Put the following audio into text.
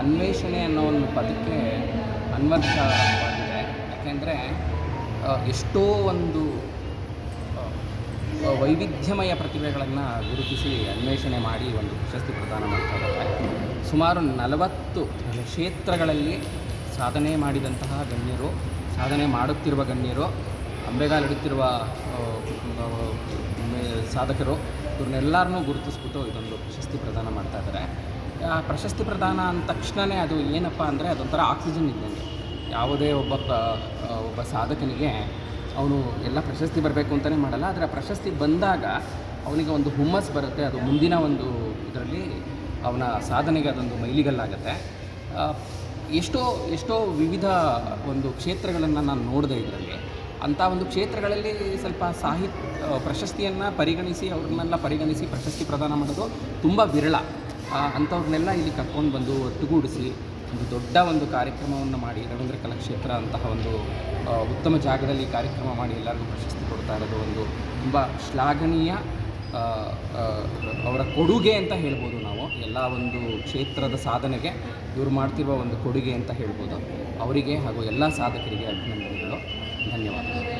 ಅನ್ವೇಷಣೆ ಅನ್ನೋ ಒಂದು ಪದಕ್ಕೆ ಅನ್ವರ್ಥವಾಗಿದೆ ಯಾಕೆಂದರೆ ಎಷ್ಟೋ ಒಂದು ವೈವಿಧ್ಯಮಯ ಪ್ರತಿಭೆಗಳನ್ನು ಗುರುತಿಸಿ ಅನ್ವೇಷಣೆ ಮಾಡಿ ಒಂದು ಪ್ರಶಸ್ತಿ ಪ್ರದಾನ ಮಾಡ್ತಾ ಇದ್ದಾರೆ. ಸುಮಾರು ನಲವತ್ತು ಕ್ಷೇತ್ರಗಳಲ್ಲಿ ಸಾಧನೆ ಮಾಡಿದಂತಹ ಗಣ್ಯರು, ಸಾಧನೆ ಮಾಡುತ್ತಿರುವ ಗಣ್ಯರು ಅಂಬೆಗಾಲಿಡುತ್ತಿರುವ ಸಾಧಕರು ಇವ್ರನ್ನೆಲ್ಲರನ್ನೂ ಗುರುತಿಸ್ಬಿಟ್ಟು ಇದೊಂದು ಪ್ರಶಸ್ತಿ ಪ್ರದಾನ ಮಾಡ್ತಾ ಇದ್ದಾರೆ. ಪ್ರಶಸ್ತಿ ಪ್ರದಾನ ಅಂದ ತಕ್ಷಣವೇ ಅದು ಏನಪ್ಪ ಅಂದರೆ ಅದೊಂಥರ ಆಕ್ಸಿಜನ್ ಇದ್ದಂಗೆ. ಯಾವುದೇ ಒಬ್ಬ ಒಬ್ಬ ಸಾಧಕನಿಗೆ ಅವನು ಎಲ್ಲ ಪ್ರಶಸ್ತಿ ಬರಬೇಕು ಅಂತಲೇ ಮಾಡಲ್ಲ, ಆದರೆ ಆ ಪ್ರಶಸ್ತಿ ಬಂದಾಗ ಅವನಿಗೆ ಒಂದು ಹುಮ್ಮಸ್ ಬರುತ್ತೆ, ಅದು ಮುಂದಿನ ಒಂದು ಇದರಲ್ಲಿ ಅವನ ಸಾಧನೆಗೆ ಅದೊಂದು ಮೈಲಿಗಲ್ಲಾಗತ್ತೆ. ಎಷ್ಟೋ ಎಷ್ಟೋ ವಿವಿಧ ಒಂದು ಕ್ಷೇತ್ರಗಳನ್ನು ನಾನು ನೋಡಿದೆ ಇದರಲ್ಲಿ. ಅಂಥ ಒಂದು ಕ್ಷೇತ್ರಗಳಲ್ಲಿ ಸ್ವಲ್ಪ ಸಾಹಿತ್ಯ, ಪ್ರಶಸ್ತಿಯನ್ನು ಪರಿಗಣಿಸಿ, ಅವ್ರನ್ನೆಲ್ಲ ಪರಿಗಣಿಸಿ ಪ್ರಶಸ್ತಿ ಪ್ರದಾನ ಮಾಡೋದು ತುಂಬ ವಿರಳ. ಅಂಥವ್ರನ್ನೆಲ್ಲ ಇಲ್ಲಿ ಕರ್ಕೊಂಡು ಬಂದು ಒಟ್ಟುಗೂಡಿಸಿ ಒಂದು ದೊಡ್ಡ ಒಂದು ಕಾರ್ಯಕ್ರಮವನ್ನು ಮಾಡಿ ರವೀಂದ್ರ ಕಲಾಕ್ಷೇತ್ರ ಅಂತಹ ಒಂದು ಉತ್ತಮ ಜಾಗದಲ್ಲಿ ಕಾರ್ಯಕ್ರಮ ಮಾಡಿ ಎಲ್ಲರಿಗೂ ಪ್ರಶಸ್ತಿ ಕೊಡ್ತಾ ಇರೋದು ಒಂದು ತುಂಬ ಶ್ಲಾಘನೀಯ ಅವರ ಕೊಡುಗೆ ಅಂತ ಹೇಳ್ಬೋದು ನಾವು. ಎಲ್ಲ ಒಂದು ಕ್ಷೇತ್ರದ ಸಾಧನೆಗೆ ಇವರು ಮಾಡ್ತಿರುವ ಒಂದು ಕೊಡುಗೆ ಅಂತ ಹೇಳ್ಬೋದು. ಅವರಿಗೆ ಹಾಗೂ ಎಲ್ಲ ಸಾಧಕರಿಗೆ ಅಭಿನಂದನೆಗಳು. ಧನ್ಯವಾದಗಳು.